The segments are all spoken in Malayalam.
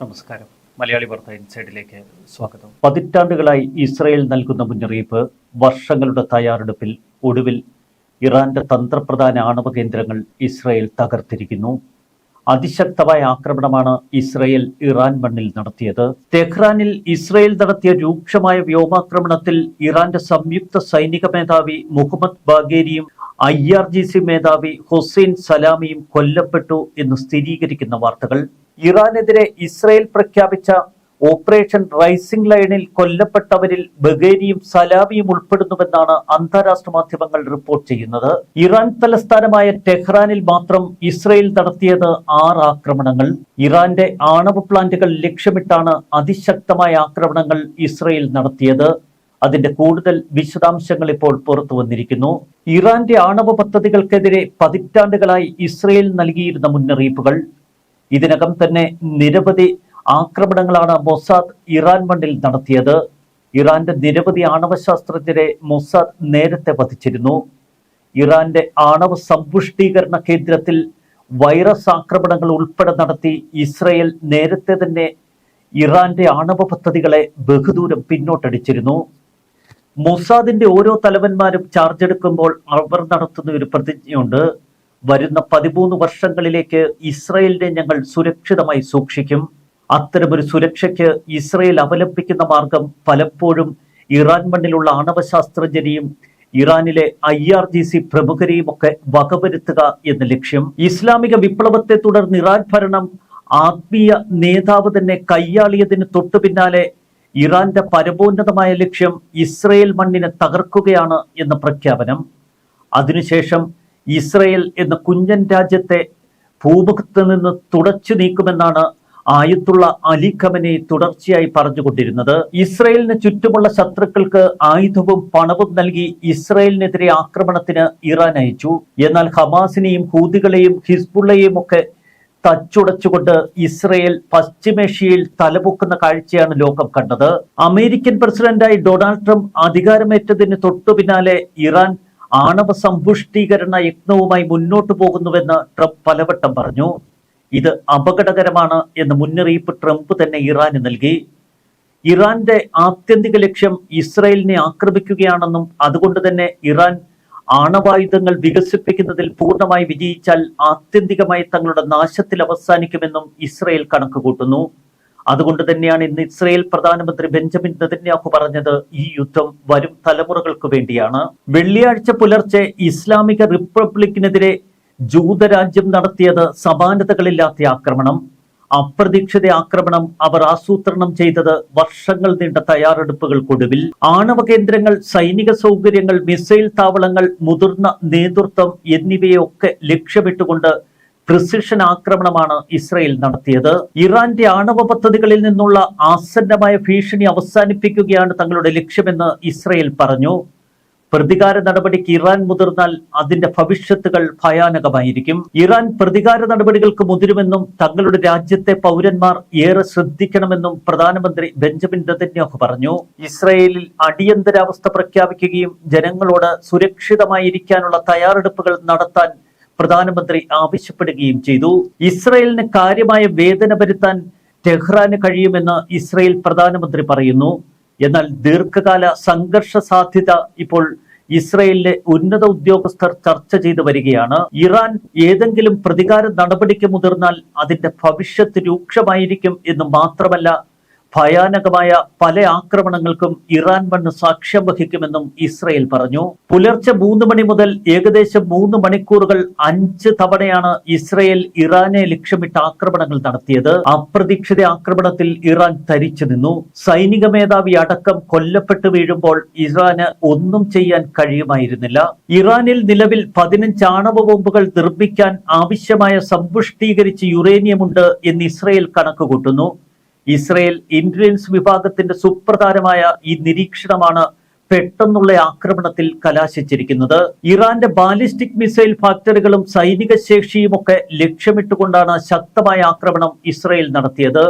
നമസ്കാരം. മലയാളി വാർത്ത ഇൻസൈഡിലേക്ക് സ്വാഗതം. പതിറ്റാണ്ടുകളായി ഇസ്രയേൽ നൽകുന്ന മുന്നറിയിപ്പ് വർഷങ്ങളുടെ തയ്യാറെടുപ്പിൽ ഒടുവിൽ ഇറാന്റെ തന്ത്രപ്രധാന ആണവ കേന്ദ്രങ്ങൾ ഇസ്രയേൽ തകർത്തിരിക്കുന്നു. അതിശക്തമായ ആക്രമണമാണ് ഇസ്രയേൽ ഇറാൻ മണ്ണിൽ നടത്തിയത്. തെഹ്റാനിൽ ഇസ്രയേൽ നടത്തിയ രൂക്ഷമായ വ്യോമാക്രമണത്തിൽ ഇറാന്റെ സംയുക്ത സൈനിക മേധാവി മുഹമ്മദ് ബാഗേരിയും ഐ ആർ ജി സി മേധാവി ഹുസൈൻ സലാമിയും കൊല്ലപ്പെട്ടു എന്ന് സ്ഥിരീകരിക്കുന്ന വാർത്തകൾ. ഇറാനെതിരെ ഇസ്രയേൽ പ്രഖ്യാപിച്ച ഓപ്പറേഷൻ റൈസിംഗ് ലൈനിൽ കൊല്ലപ്പെട്ടവരിൽ ബഗേരിയും സലാമിയും ഉൾപ്പെടുന്നുവെന്നാണ് അന്താരാഷ്ട്ര മാധ്യമങ്ങൾ റിപ്പോർട്ട് ചെയ്യുന്നത്. ഇറാൻ തലസ്ഥാനമായ ടെഹ്റാനിൽ മാത്രം ഇസ്രയേൽ നടത്തിയത് ആറ് ആക്രമണങ്ങൾ. ഇറാന്റെ ആണവ പ്ലാന്റുകൾ ലക്ഷ്യമിട്ടാണ് അതിശക്തമായ ആക്രമണങ്ങൾ ഇസ്രയേൽ നടത്തിയത്. അതിന്റെ കൂടുതൽ വിശദാംശങ്ങൾ ഇപ്പോൾ പുറത്തു വന്നിരിക്കുന്നു. ഇറാന്റെ ആണവ പദ്ധതികൾക്കെതിരെ പതിറ്റാണ്ടുകളായി ഇസ്രയേൽ നൽകിയിരുന്ന മുന്നറിയിപ്പുകൾ. ഇതിനകം തന്നെ നിരവധി ആക്രമണങ്ങളാണ് മൊസാദ് ഇറാൻ മണ്ണിൽ നടത്തിയത്. ഇറാന്റെ നിരവധി ആണവ ശാസ്ത്രജ്ഞരെ മൊസാദ് നേരത്തെ വധിച്ചിരുന്നു. ഇറാന്റെ ആണവ സമ്പുഷ്ടീകരണ കേന്ദ്രത്തിൽ വൈറസ് ആക്രമണങ്ങൾ ഉൾപ്പെടെ നടത്തി ഇസ്രയേൽ നേരത്തെ തന്നെ ഇറാന്റെ ആണവ പദ്ധതികളെ ബഹുദൂരം പിന്നോട്ടടിച്ചിരുന്നു. മൊസാദിന്റെ ഓരോ തലവന്മാരും ചാർജ് എടുക്കുമ്പോൾ അവർ നടത്തുന്ന ഒരു പ്രതിജ്ഞയുണ്ട്. വരുന്ന പതിമൂന്ന് വർഷങ്ങളിലേക്ക് ഇസ്രയേലിനെ ഞങ്ങൾ സുരക്ഷിതമായി സൂക്ഷിക്കും. അത്തരമൊരു സുരക്ഷയ്ക്ക് ഇസ്രയേൽ അവലംബിക്കുന്ന മാർഗം പലപ്പോഴും ഇറാൻ മണ്ണിലുള്ള ആണവ ശാസ്ത്രജ്ഞരെയും ഇറാനിലെ ഐ ആർ ജി സി പ്രമുഖരെയും ഒക്കെ വകവരുത്തുക എന്ന ലക്ഷ്യം. ഇസ്ലാമിക വിപ്ലവത്തെ തുടർന്ന് ഇറാൻ ഭരണം ആത്മീയ നേതാവ് തന്നെ കയ്യാളിയതിന് തൊട്ടു പിന്നാലെ ഇറാന്റെ പരമോന്നതമായ ലക്ഷ്യം ഇസ്രയേൽ മണ്ണിനെ തകർക്കുകയാണ് എന്ന പ്രഖ്യാപനം. അതിനുശേഷം ഇസ്രയേൽ എന്ന കുഞ്ഞൻ രാജ്യത്തെ ഭൂമുഖത്ത് നിന്ന് തുടച്ചു നീക്കുമെന്നാണ് ആയത്തുള്ള അലി ഖമനെ തുടർച്ചയായി പറഞ്ഞുകൊണ്ടിരുന്നത്. ഇസ്രയേലിന് ചുറ്റുമുള്ള ശത്രുക്കൾക്ക് ആയുധവും പണവും നൽകി ഇസ്രയേലിനെതിരെ ആക്രമണത്തിന് ഇറാൻ അയച്ചു. എന്നാൽ ഹമാസിനെയും ഹൂതികളെയും ഹിസ്ബുള്ളയെയും ഒക്കെ തച്ചുടച്ചുകൊണ്ട് ഇസ്രയേൽ പശ്ചിമേഷ്യയിൽ തലപൊക്കുന്ന കാഴ്ചയാണ് ലോകം കണ്ടത്. അമേരിക്കൻ പ്രസിഡന്റായി ഡൊണാൾഡ് ട്രംപ് അധികാരമേറ്റതിന് തൊട്ടു പിന്നാലെ ഇറാൻ ആണവ സമ്പുഷ്ടീകരണ യജ്ഞവുമായി മുന്നോട്ടു പോകുന്നുവെന്ന് ട്രംപ് പലവട്ടം പറഞ്ഞു. ഇത് അപകടകരമാണ് എന്ന് മുന്നറിയിപ്പ് ട്രംപ് തന്നെ ഇറാന് നൽകി. ഇറാന്റെ ആത്യന്തിക ലക്ഷ്യം ഇസ്രയേലിനെ ആക്രമിക്കുകയാണെന്നും അതുകൊണ്ട് തന്നെ ഇറാൻ ആണവായുധങ്ങൾ വികസിപ്പിക്കുന്നതിൽ പൂർണമായി വിജയിച്ചാൽ ആത്യന്തികമായി തങ്ങളുടെ നാശത്തിൽ അവസാനിക്കുമെന്നും ഇസ്രയേൽ കണക്കുകൂട്ടുന്നു. അതുകൊണ്ട് തന്നെയാണ് ഇന്ന് ഇസ്രയേൽ പ്രധാനമന്ത്രി ബെഞ്ചമിൻ നെതന്യാഹു പറഞ്ഞത് ഈ യുദ്ധം വരും തലമുറകൾക്ക് വേണ്ടിയാണ്. വെള്ളിയാഴ്ച പുലർച്ചെ ഇസ്ലാമിക റിപ്പബ്ലിക്കിനെതിരെ ജൂതരാജ്യം നടത്തിയത് സമാനതകളില്ലാത്ത ആക്രമണം. അപ്രതീക്ഷിത ആക്രമണം അവർ ആസൂത്രണം ചെയ്തത് വർഷങ്ങൾ നീണ്ട തയ്യാറെടുപ്പുകൾക്കൊടുവിൽ. ആണവ കേന്ദ്രങ്ങൾ സൈനിക സൗകര്യങ്ങൾ മിസൈൽ താവളങ്ങൾ മുതിർന്ന നേതൃത്വം എന്നിവയൊക്കെ ലക്ഷ്യമിട്ടുകൊണ്ട് പ്രിസിഷൻ ആക്രമണമാണ് ഇസ്രയേൽ നടത്തിയത്. ഇറാന്റെ ആണവ പദ്ധതികളിൽ നിന്നുള്ള ആസന്നമായ ഭീഷണി അവസാനിപ്പിക്കുകയാണ് തങ്ങളുടെ ലക്ഷ്യമെന്ന് ഇസ്രയേൽ പറഞ്ഞു. പ്രതികാര നടപടിക്ക് ഇറാൻ മുതിർന്നാൽ അതിന്റെ ഭവിഷ്യത്തുകൾ ഭയാനകമായിരിക്കും. ഇറാൻ പ്രതികാര നടപടികൾക്ക് മുതിരുമെന്നും തങ്ങളുടെ രാജ്യത്തെ പൗരന്മാർ ഏറെ ശ്രദ്ധിക്കണമെന്നും പ്രധാനമന്ത്രി ബെഞ്ചമിൻ നെതന്യാഹു പറഞ്ഞു. ഇസ്രയേലിൽ അടിയന്തരാവസ്ഥ പ്രഖ്യാപിക്കുകയും ജനങ്ങളോട് സുരക്ഷിതമായിരിക്കാനുള്ള തയ്യാറെടുപ്പുകൾ നടത്താൻ പ്രധാനമന്ത്രി ആവശ്യപ്പെടുകയും ചെയ്തു. ഇസ്രയേലിന് കാര്യമായ വേദന വരുത്താൻ ടെഹ്റാന് കഴിയുമെന്ന് ഇസ്രയേൽ പ്രധാനമന്ത്രി പറയുന്നു. എന്നാൽ ദീർഘകാല സംഘർഷ സാധ്യത ഇപ്പോൾ ഇസ്രയേലിലെ ഉന്നത ഉദ്യോഗസ്ഥർ ചർച്ച ചെയ്തു വരികയാണ്. ഇറാൻ ഏതെങ്കിലും പ്രതികാര നടപടിക്ക് മുതിർന്നാൽ അതിന്റെ ഭവിഷ്യത്ത് രൂക്ഷമായിരിക്കും എന്ന് മാത്രമല്ല ഭയാനകമായ പല ആക്രമണങ്ങൾക്കും ഇറാൻ മണ്ണ് സാക്ഷ്യം വഹിക്കുമെന്നും ഇസ്രയേൽ പറഞ്ഞു. പുലർച്ചെ മൂന്ന് മണി മുതൽ ഏകദേശം മൂന്ന് മണിക്കൂറുകൾ അഞ്ച് തവണയാണ് ഇസ്രയേൽ ഇറാനെ ലക്ഷ്യമിട്ട് ആക്രമണങ്ങൾ നടത്തിയത്. അപ്രതീക്ഷിത ആക്രമണത്തിൽ ഇറാൻ തരിച്ചു നിന്നു. സൈനിക മേധാവി അടക്കം കൊല്ലപ്പെട്ടു വീഴുമ്പോൾ ഇറാന് ഒന്നും ചെയ്യാൻ കഴിയുമായിരുന്നില്ല. ഇറാനിൽ നിലവിൽ പതിനഞ്ച് ആണവ ബോംബുകൾ നിർമ്മിക്കാൻ ആവശ്യമായ സമ്പുഷ്ടീകരിച്ച് യുറേനിയമുണ്ട് എന്ന് ഇസ്രയേൽ കണക്കുകൂട്ടുന്നു. ഇസ്രയേൽ ഇന്റലിജൻസ് വിഭാഗത്തിന്റെ സുപ്രധാനമായ ഈ നിരീക്ഷണമാണ് പെട്ടെന്നുള്ള ആക്രമണത്തിൽ കലാശിച്ചിരിക്കുന്നത്. ഇറാന്റെ ബാലിസ്റ്റിക് മിസൈൽ ഫാക്ടറികളും സൈനിക ശേഷിയുമൊക്കെ ലക്ഷ്യമിട്ടുകൊണ്ടാണ് ശക്തമായ ആക്രമണം ഇസ്രയേൽ നടത്തിയത്.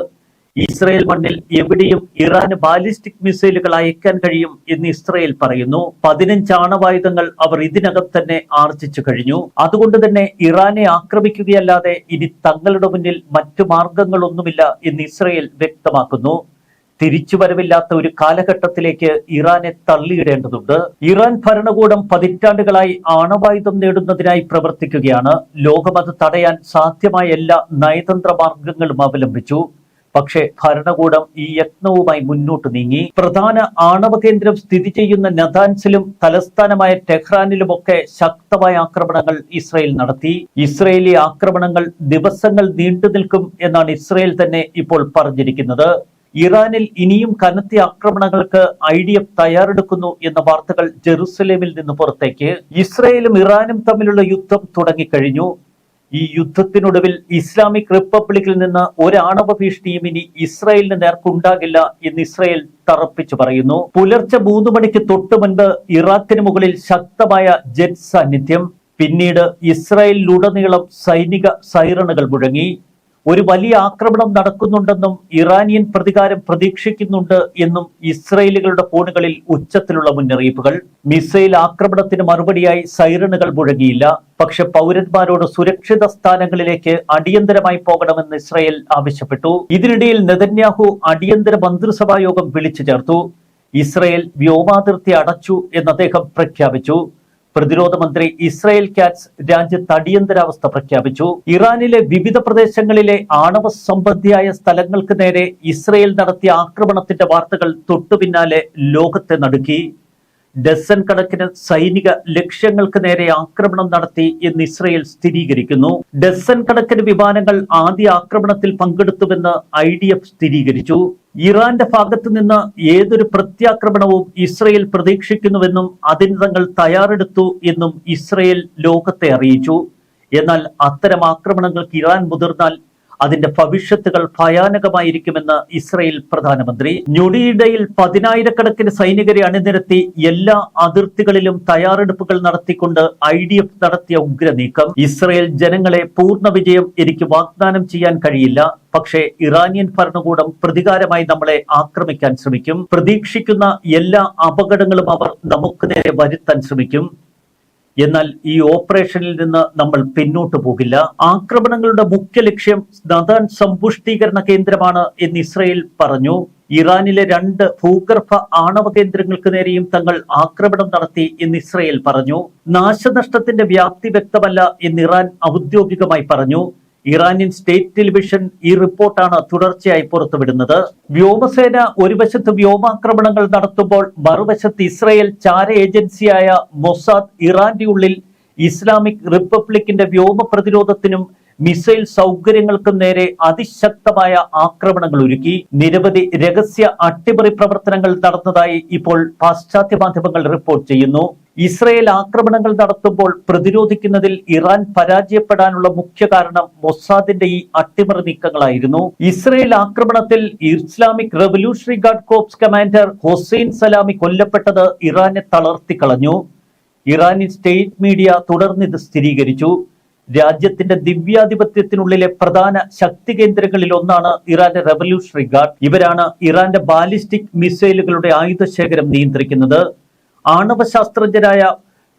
ഇസ്രയേൽ മണ്ണിൽ എവിടെയും ഇറാന് ബാലിസ്റ്റിക് മിസൈലുകൾ അയക്കാൻ കഴിയും എന്ന് ഇസ്രയേൽ പറയുന്നു. പതിനഞ്ച് ആണവായുധങ്ങൾ അവർ ഇതിനകം തന്നെ ആർജിച്ചു കഴിഞ്ഞു. അതുകൊണ്ട് തന്നെ ഇറാനെ ആക്രമിക്കുകയല്ലാതെ ഇനി തങ്ങളുടെ മുന്നിൽ മറ്റു മാർഗങ്ങളൊന്നുമില്ല എന്ന് ഇസ്രയേൽ വ്യക്തമാക്കുന്നു. തിരിച്ചുവരവില്ലാത്ത ഒരു കാലഘട്ടത്തിലേക്ക് ഇറാനെ തള്ളിയിടേണ്ടതുണ്ട്. ഇറാൻ ഭരണകൂടം പതിറ്റാണ്ടുകളായി ആണവായുധം നേടുന്നതിനായി പ്രവർത്തിക്കുകയാണ്. ലോകം അത് തടയാൻ സാധ്യമായ എല്ലാ നയതന്ത്ര മാർഗങ്ങളും അവലംബിച്ചു. പക്ഷേ ഭരണകൂടം ഈ യത്നവുമായി മുന്നോട്ട് നീങ്ങി. പ്രധാന ആണവ കേന്ദ്രം സ്ഥിതി ചെയ്യുന്ന നദാൻസിലും തലസ്ഥാനമായ ടെഹ്റാനിലുമൊക്കെ ശക്തമായ ആക്രമണങ്ങൾ ഇസ്രയേൽ നടത്തി. ഇസ്രയേലി ആക്രമണങ്ങൾ ദിവസങ്ങൾ നീണ്ടു നിൽക്കും എന്നാണ് ഇസ്രയേൽ തന്നെ ഇപ്പോൾ പറഞ്ഞിരിക്കുന്നത്. ഇറാനിൽ ഇനിയും കനത്ത ആക്രമണങ്ങൾക്ക് ഐ ഡി എഫ് തയ്യാറെടുക്കുന്നു എന്ന വാർത്തകൾ ജെറുസലേമിൽ നിന്ന് പുറത്തേക്ക്. ഇസ്രയേലും ഇറാനും തമ്മിലുള്ള യുദ്ധം തുടങ്ങിക്കഴിഞ്ഞു. ഈ യുദ്ധത്തിനൊടുവിൽ ഇസ്ലാമിക് റിപ്പബ്ലിക്കിൽ നിന്ന് ഒരാണവ ഭീഷണിയും ഇനി ഇസ്രായേലിന് നേർക്കുണ്ടാകില്ല എന്ന് ഇസ്രായേൽ തറപ്പിച്ചു പറയുന്നു. പുലർച്ചെ മൂന്ന് മണിക്ക് തൊട്ടു മുൻപ് ഇറാഖിന് മുകളിൽ ശക്തമായ ജെറ്റ് സാന്നിധ്യം. പിന്നീട് ഇസ്രായേലിലുടനീളം സൈനിക സൈറണുകൾ മുഴങ്ങി. ഒരു വലിയ ആക്രമണം നടക്കുന്നുണ്ടെന്നും ഇറാനിയൻ പ്രതികാരം പ്രതീക്ഷിക്കുന്നുണ്ട് എന്നും ഇസ്രയേലുകളുടെ ഫോണുകളിൽ ഉച്ചത്തിലുള്ള മുന്നറിയിപ്പുകൾ. മിസൈൽ ആക്രമണത്തിന് മറുപടിയായി സൈറണുകൾ മുഴങ്ങിയില്ല. പക്ഷെ പൗരന്മാരോട് സുരക്ഷിത സ്ഥാനങ്ങളിലേക്ക് അടിയന്തരമായി പോകണമെന്ന് ഇസ്രയേൽ ആവശ്യപ്പെട്ടു. ഇതിനിടയിൽ നെതന്യാഹു അടിയന്തര മന്ത്രിസഭാ യോഗം വിളിച്ചു ചേർത്തു. ഇസ്രയേൽ വ്യോമാതിർത്തി അടച്ചു എന്ന് അദ്ദേഹം പ്രഖ്യാപിച്ചു. പ്രതിരോധ മന്ത്രി ഇസ്രായേൽ കാറ്റ്സ് രാജ്യത്ത് അടിയന്തരാവസ്ഥ പ്രഖ്യാപിച്ചു. ഇറാനിലെ വിവിധ പ്രദേശങ്ങളിലെ ആണവ സംബന്ധിയായ സ്ഥലങ്ങൾക്ക് നേരെ ഇസ്രയേൽ നടത്തിയ ആക്രമണത്തിന്റെ വാർത്തകൾ തൊട്ടുപിന്നാലെ ലോകത്തെ നടുക്കി. ഡസൻ കണക്കിന് സൈനിക ലക്ഷ്യങ്ങൾക്ക് നേരെ ആക്രമണം നടത്തി എന്ന് ഇസ്രയേൽ സ്ഥിരീകരിക്കുന്നു. ഡസൻ കണക്കിന് വിമാനങ്ങൾ ആദ്യ ആക്രമണത്തിൽ പങ്കെടുത്തുവെന്ന് ഐ സ്ഥിരീകരിച്ചു. ഇറാന്റെ ഭാഗത്തു നിന്ന് ഏതൊരു പ്രത്യാക്രമണവും ഇസ്രയേൽ പ്രതീക്ഷിക്കുന്നുവെന്നും അതിന് തങ്ങൾ തയ്യാറെടുത്തു എന്നും ഇസ്രയേൽ ലോകത്തെ അറിയിച്ചു. എന്നാൽ അത്തരം ആക്രമണങ്ങൾക്ക് ഇറാൻ മുതിർന്നാൽ അതിന്റെ ഭവിഷ്യത്തുകൾ ഭയാനകമായിരിക്കുമെന്ന് ഇസ്രയേൽ പ്രധാനമന്ത്രി. ഞൊടിയിടയിൽ പതിനായിരക്കണക്കിന് സൈനികരെ അണിനിരത്തി എല്ലാ അതിർത്തികളിലും തയ്യാറെടുപ്പുകൾ നടത്തിക്കൊണ്ട് ഐ ഡി എഫ് നടത്തിയ ഉഗ്രനീക്കം ഇസ്രയേൽ ജനങ്ങളെ പൂർണ വിജയം എനിക്ക് വാഗ്ദാനം ചെയ്യാൻ കഴിയില്ല. പക്ഷേ ഇറാനിയൻ ഭരണകൂടം പ്രതികാരമായി നമ്മളെ ആക്രമിക്കാൻ ശ്രമിക്കും. പ്രതീക്ഷിക്കുന്ന എല്ലാ അപകടങ്ങളും അവർ നമുക്ക് നേരെ വരുത്താൻ ശ്രമിക്കും. എന്നാൽ ഈ ഓപ്പറേഷനിൽ നിന്ന് നമ്മൾ പിന്നോട്ട് പോകില്ല. ആക്രമണങ്ങളുടെ മുഖ്യ ലക്ഷ്യം നദാൻ സമ്പുഷ്ടീകരണ കേന്ദ്രമാണ് എന്ന് ഇസ്രയേൽ പറഞ്ഞു. ഇറാനിലെ രണ്ട് ഭൂഗർഭ ആണവ കേന്ദ്രങ്ങൾക്ക് നേരെയും തങ്ങൾ ആക്രമണം നടത്തി എന്ന് ഇസ്രയേൽ പറഞ്ഞു. നാശനഷ്ടത്തിന്റെ വ്യാപ്തി വ്യക്തമല്ല എന്ന് ഇറാൻ ഔദ്യോഗികമായി പറഞ്ഞു. ഇറാനിയൻ സ്റ്റേറ്റ് ടെലിവിഷൻ ഈ റിപ്പോർട്ടാണ് തുടർച്ചയായി പുറത്തുവിടുന്നത്. വ്യോമസേന ഒരു വശത്ത് വ്യോമാക്രമണങ്ങൾ നടത്തുമ്പോൾ മറുവശത്ത് ഇസ്രയേൽ ചാര ഏജൻസിയായ മൊസാദ് ഇറാന്റെ ഉള്ളിൽ ഇസ്ലാമിക് റിപ്പബ്ലിക്കിന്റെ വ്യോമ പ്രതിരോധത്തിനും മിസൈൽ സൗകര്യങ്ങൾക്കും നേരെ അതിശക്തമായ ആക്രമണങ്ങൾ ഒരുക്കി നിരവധി രഹസ്യ അട്ടിമറി പ്രവർത്തനങ്ങൾ നടന്നതായി ഇപ്പോൾ പാശ്ചാത്യ മാധ്യമങ്ങൾ റിപ്പോർട്ട് ചെയ്യുന്നു. ഇസ്രയേൽ ആക്രമണങ്ങൾ നടത്തുമ്പോൾ പ്രതിരോധിക്കുന്നതിൽ ഇറാൻ പരാജയപ്പെടാനുള്ള മുഖ്യ കാരണം മൊസാദിന്റെ ഈ അട്ടിമറി നീക്കങ്ങളായിരുന്നു. ഇസ്രയേൽ ആക്രമണത്തിൽ Islamic revolutionary guard corps commander Hossein Salami കൊല്ലപ്പെട്ടത് ഇറാനെ തളർത്തിക്കളഞ്ഞു. ഇറാനി സ്റ്റേറ്റ് മീഡിയ തുടർന്നിത് സ്ഥിരീകരിച്ചു. രാജ്യത്തിന്റെ ദിവ്യാധിപത്യത്തിനുള്ളിലെ പ്രധാന ശക്തി കേന്ദ്രങ്ങളിൽ ഒന്നാണ് ഇറാന്റെ റവല്യൂഷണറി ഗാർഡ്. ഇവരാണ് ഇറാന്റെ ബാലിസ്റ്റിക് മിസൈലുകളുടെ ആയുധശേഖരം നിയന്ത്രിക്കുന്നത്. ആണവ ശാസ്ത്രജ്ഞരായ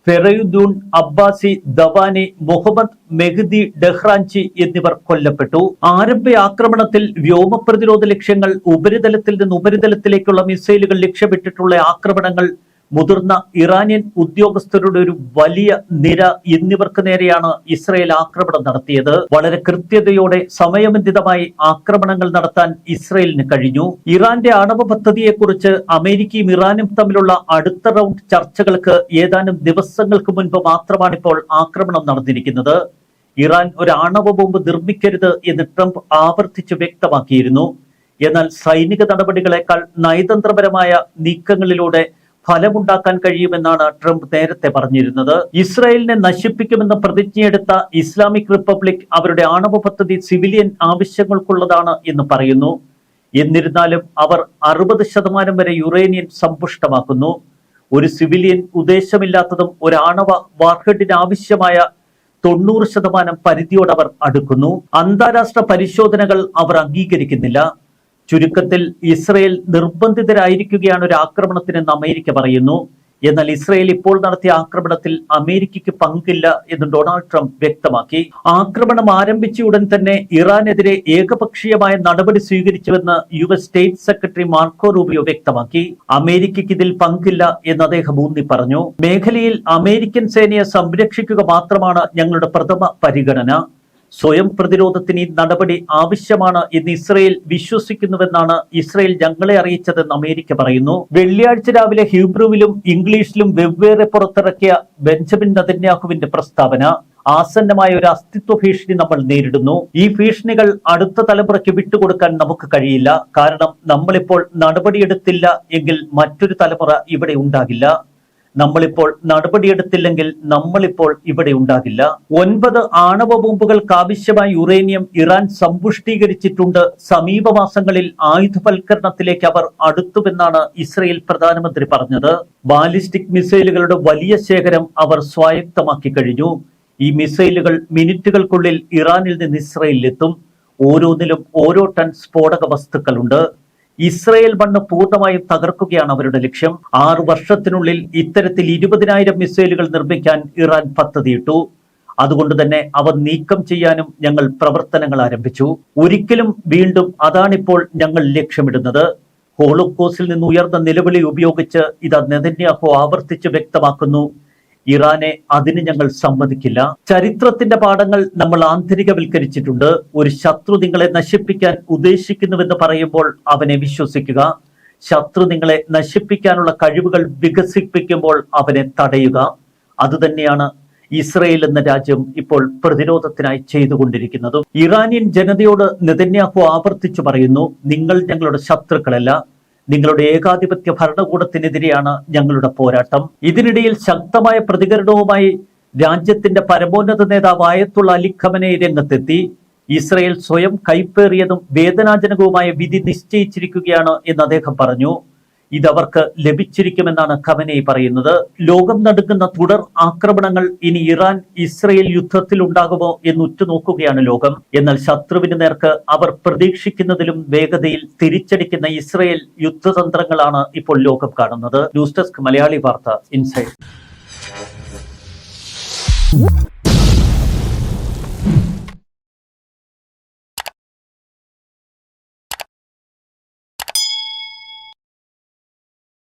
ഫെറയുദ്ദൂൺ അബ്ബാസി ദവാനി മുഹമ്മദ് മെഹ്ദി ഡെഹ്റാൻചി എന്നിവർ കൊല്ലപ്പെട്ടു. ആരംഭ ആക്രമണത്തിൽ വ്യോമ പ്രതിരോധ ലക്ഷ്യങ്ങൾ ഉപരിതലത്തിൽ നിന്ന് ഉപരിതലത്തിലേക്കുള്ള മിസൈലുകൾ ലക്ഷ്യമിട്ടിട്ടുള്ള ആക്രമണങ്ങൾ മുതിർന്ന ഇറാനിയൻ ഉദ്യോഗസ്ഥരുടെ ഒരു വലിയ നിര എന്നിവർക്ക് നേരെയാണ് ഇസ്രയേൽ ആക്രമണം നടത്തിയത്. വളരെ കൃത്യതയോടെ സമയബന്ധിതമായി ആക്രമണങ്ങൾ നടത്താൻ ഇസ്രയേലിന് കഴിഞ്ഞു. ഇറാന്റെ ആണവ പദ്ധതിയെക്കുറിച്ച് അമേരിക്കയും ഇറാനും തമ്മിലുള്ള അടുത്ത റൗണ്ട് ചർച്ചകൾക്ക് ഏതാനും ദിവസങ്ങൾക്ക് മുൻപ് മാത്രമാണ് ഇപ്പോൾ ആക്രമണം നടന്നിരിക്കുന്നത്. ഇറാൻ ഒരു ആണവ ബോംബ് നിർമ്മിക്കരുത് എന്ന് ട്രംപ് ആവർത്തിച്ച് വ്യക്തമാക്കിയിരുന്നു. എന്നാൽ സൈനിക നടപടികളെക്കാൾ നയതന്ത്രപരമായ നീക്കങ്ങളിലൂടെ ഫലമുണ്ടാക്കാൻ കഴിയുമെന്നാണ് ട്രംപ് നേരത്തെ പറഞ്ഞിരുന്നത്. ഇസ്രായേലിനെ നശിപ്പിക്കുമെന്ന് പ്രതിജ്ഞയെടുത്ത ഇസ്ലാമിക് റിപ്പബ്ലിക് അവരുടെ ആണവ പദ്ധതി സിവിലിയൻ ആവശ്യങ്ങൾക്കുള്ളതാണ് എന്ന് പറയുന്നു. എന്നിരുന്നാലും അവർ അറുപത് ശതമാനം വരെ യുറേനിയൻ സമ്പുഷ്ടമാക്കുന്നു. ഒരു സിവിലിയൻ ഉദ്ദേശമില്ലാത്തതും ഒരു ആണവ വാർഹെഡിന് ആവശ്യമായ തൊണ്ണൂറ് ശതമാനം പരിധിയോടവർ അടുക്കുന്നു. അന്താരാഷ്ട്ര പരിശോധനകൾ അവർ അംഗീകരിക്കുന്നില്ല. ചുരുക്കത്തിൽ ഇസ്രയേൽ നിർബന്ധിതരായിരിക്കുകയാണ് ഒരു ആക്രമണത്തിനെന്ന് അമേരിക്ക പറയുന്നു. എന്നാൽ ഇസ്രയേൽ ഇപ്പോൾ നടത്തിയ ആക്രമണത്തിൽ അമേരിക്കയ്ക്ക് പങ്കില്ല എന്ന് ഡൊണാൾഡ് ട്രംപ് വ്യക്തമാക്കി. ആക്രമണം ആരംഭിച്ച ഉടൻ തന്നെ ഇറാനെതിരെ ഏകപക്ഷീയമായ നടപടി സ്വീകരിച്ചുവെന്ന് U S state secretary Marco Rubio വ്യക്തമാക്കി. അമേരിക്കയ്ക്ക് ഇതിൽ പങ്കില്ല എന്ന് അദ്ദേഹം ഊന്നി പറഞ്ഞു. മേഖലയിൽ അമേരിക്കൻ സേനയെ സംരക്ഷിക്കുക മാത്രമാണ് ഞങ്ങളുടെ പ്രഥമ പരിഗണന. സ്വയം പ്രതിരോധത്തിന് ഈ നടപടി ആവശ്യമാണ് എന്ന് ഇസ്രയേൽ വിശ്വസിക്കുന്നുവെന്നാണ് ഇസ്രയേൽ ഞങ്ങളെ അറിയിച്ചതെന്ന് അമേരിക്ക പറയുന്നു. വെള്ളിയാഴ്ച രാവിലെ ഹീബ്രുവിലും ഇംഗ്ലീഷിലും വെവ്വേറെ പുറത്തിറക്കിയ ബെഞ്ചമിൻ നദന്യാഹുവിന്റെ പ്രസ്താവന. ആസന്നമായ ഒരു അസ്തിത്വ ഭീഷണി നമ്മൾ നേരിടുന്നു. ഈ ഭീഷണികൾ അടുത്ത തലമുറയ്ക്ക് വിട്ടുകൊടുക്കാൻ നമുക്ക് കഴിയില്ല. കാരണം നമ്മളിപ്പോൾ നടപടിയെടുത്തില്ല എങ്കിൽ മറ്റൊരു തലമുറ ഇവിടെ ഉണ്ടാകില്ല. നമ്മളിപ്പോൾ നടപടിയെടുത്തില്ലെങ്കിൽ നമ്മളിപ്പോൾ ഇവിടെ ഉണ്ടാകില്ല. ഒൻപത് ആണവ ബോംബുകൾക്ക് ആവശ്യമായ യുറേനിയം ഇറാൻ സമ്പുഷ്ടീകരിച്ചിട്ടുണ്ട്. സമീപ മാസങ്ങളിൽ ആയുധവൽക്കരണത്തിലേക്ക് അവർ അടുത്തുവെന്നാണ് ഇസ്രയേൽ പ്രധാനമന്ത്രി പറഞ്ഞത്. ബാലിസ്റ്റിക് മിസൈലുകളുടെ വലിയ ശേഖരം അവർ സ്വായത്തമാക്കി കഴിഞ്ഞു. ഈ മിസൈലുകൾ മിനിറ്റുകൾക്കുള്ളിൽ ഇറാനിൽ നിന്ന് ഇസ്രയേലിലെത്തും. ഓരോന്നിലും ഓരോ ടൺ സ്ഫോടക വസ്തുക്കളുണ്ട് ഇസ്രയേൽ മണ്ണ് പൂർണമായും തകർക്കുകയാണ് അവരുടെ ലക്ഷ്യം. ആറു വർഷത്തിനുള്ളിൽ ഇത്തരത്തിൽ ഇരുപതിനായിരം മിസൈലുകൾ നിർമ്മിക്കാൻ ഇറാൻ പദ്ധതിയിട്ടു. അതുകൊണ്ട് തന്നെ അവ നീക്കം ചെയ്യാനും ഞങ്ങൾ പ്രവർത്തനങ്ങൾ ആരംഭിച്ചു. ഒരിക്കലും വീണ്ടും അതാണിപ്പോൾ ഞങ്ങൾ ലക്ഷ്യമിടുന്നത്. ഹോളോക്കോസിൽ നിന്ന് ഉയർന്ന നിലവിളി ഉപയോഗിച്ച് ഇത് നെതന്യാഹു ആവർത്തിച്ച് വ്യക്തമാക്കുന്നു. ഇറാനെ അതിന് ഞങ്ങൾ സമ്മതിക്കില്ല. ചരിത്രത്തിന്റെ പാഠങ്ങൾ നമ്മൾ ആന്തരികവൽക്കരിച്ചിട്ടുണ്ട്. ഒരു ശത്രു നിങ്ങളെ നശിപ്പിക്കാൻ ഉദ്ദേശിക്കുന്നുവെന്ന് പറയുമ്പോൾ അവനെ വിശ്വസിക്കുക. ശത്രു നിങ്ങളെ നശിപ്പിക്കാനുള്ള കഴിവുകൾ വികസിപ്പിക്കുമ്പോൾ അവനെ തടയുക. അതുതന്നെയാണ് ഇസ്രയേൽ എന്ന രാജ്യം ഇപ്പോൾ പ്രതിരോധത്തിനായി ചെയ്തുകൊണ്ടിരിക്കുന്നത്. ഇറാനിയൻ ജനതയോട് നെതന്യാഹു ആവർത്തിച്ചു പറയുന്നു നിങ്ങൾ ഞങ്ങളുടെ ശത്രുക്കളല്ല. നിങ്ങളുടെ ഏകാധിപത്യ ഭരണകൂടത്തിനെതിരെയാണ് ഞങ്ങളുടെ പോരാട്ടം. ഇതിനിടയിൽ ശക്തമായ പ്രതികരണവുമായി രാജ്യത്തിന്റെ പരമോന്നത നേതാവ് ആയത്തുള്ള അലിഖമനെ രംഗത്തെത്തി. ഇസ്രയേൽ സ്വയം കൈപ്പേറിയതും വേദനാജനകവുമായ വിധി നിശ്ചയിച്ചിരിക്കുകയാണ് എന്ന് അദ്ദേഹം പറഞ്ഞു. ഇതവർക്ക് ലഭിച്ചിരിക്കുമെന്നാണ് ഖമനെ പറയുന്നത്. ലോകം നടുക്കുന്ന തുടർ ആക്രമണങ്ങൾ ഇനി ഇറാൻ ഇസ്രയേൽ യുദ്ധത്തിൽ ഉണ്ടാകുമോ എന്ന് ഉറ്റുനോക്കുകയാണ് ലോകം. എന്നാൽ ശത്രുവിന് നേർക്ക് അവർ പ്രതീക്ഷിക്കുന്നതിലും വേഗതയിൽ തിരിച്ചടിക്കുന്ന ഇസ്രയേൽ യുദ്ധതന്ത്രങ്ങളാണ് ഇപ്പോൾ ലോകം കാണുന്നത്. ന്യൂസ് ഡെസ്ക് മലയാളി വാർത്ത ഇൻസൈഡ്.